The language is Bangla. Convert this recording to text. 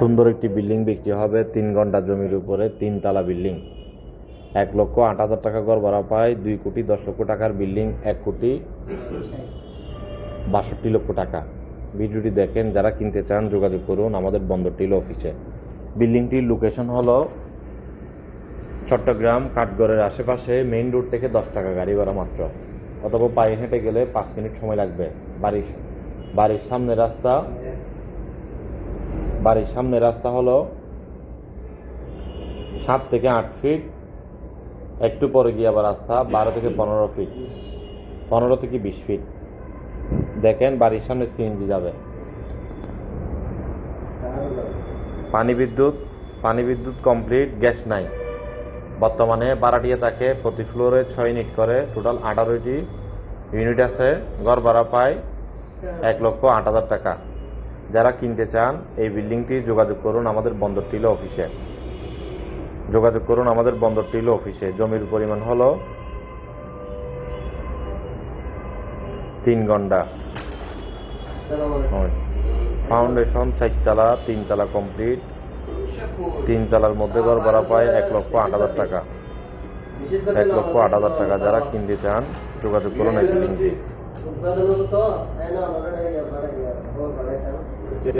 সুন্দর একটি বিল্ডিং বিক্রি হবে, তিন ঘণ্টা জমির উপরে তিন তালা বিল্ডিং। এক লক্ষ আট হাজার টাকা গড় ভাড়া পায়, দুই কোটি দশ লক্ষ টাকার বিল্ডিং, এক কোটি বাষট্টি লক্ষ টাকা। ভিডিওটি দেখেন, যারা কিনতে চান, যোগাযোগ করুন আমাদের বন্দর টিল অফিসে। বিল্ডিংটির লোকেশন হলো চট্টগ্রাম কাঠগড়ের আশেপাশে মেইন রোড থেকে দশ টাকা গাড়ি ভাড়া মাত্র। অথবা পায়ে হেঁটে গেলে পাঁচ মিনিট সময় লাগবে। বাড়ির বাড়ির সামনে রাস্তা বাড়ির সামনে রাস্তা হলো সাত থেকে আট ফিট, একটু পরে গিয়ে আবার রাস্তা বারো থেকে পনেরো ফিট, পনেরো থেকে বিশ ফিট। দেখেন বাড়ির সামনে সিএনজি যাবে। পানি বিদ্যুৎ পানি বিদ্যুৎ কমপ্লিট, গ্যাস নাই। বর্তমানে ভাড়াটিয়া থাকে প্রতি ফ্লোরে ছয় ইউনিট করে, টোটাল আঠারোটি ইউনিট আছে। গড় ভাড়া পায় এক লক্ষ আট হাজার টাকা। যারা কিনতে চান এই বিল্ডিংটি যোগাযোগ করুন আমাদের বন্দর টিলো অফিসে। যোগাযোগ করুন আমাদের বন্দর টিলো অফিসে। জমির পরিমাণ হলো তিন ঘণ্টা। ফাউন্ডেশন চারতলা তিনতলা কমপ্লিট। তিন তলার মধ্যে ঘর ভাড়া পায় এক লক্ষ আট হাজার টাকা। এক লক্ষ আট হাজার টাকা যারা কিনতে চান যোগাযোগ করুন এই বিল্ডিংটি। సుప్రజలతో ఆయన నడడయ్యా పడయ్యా పడేశాను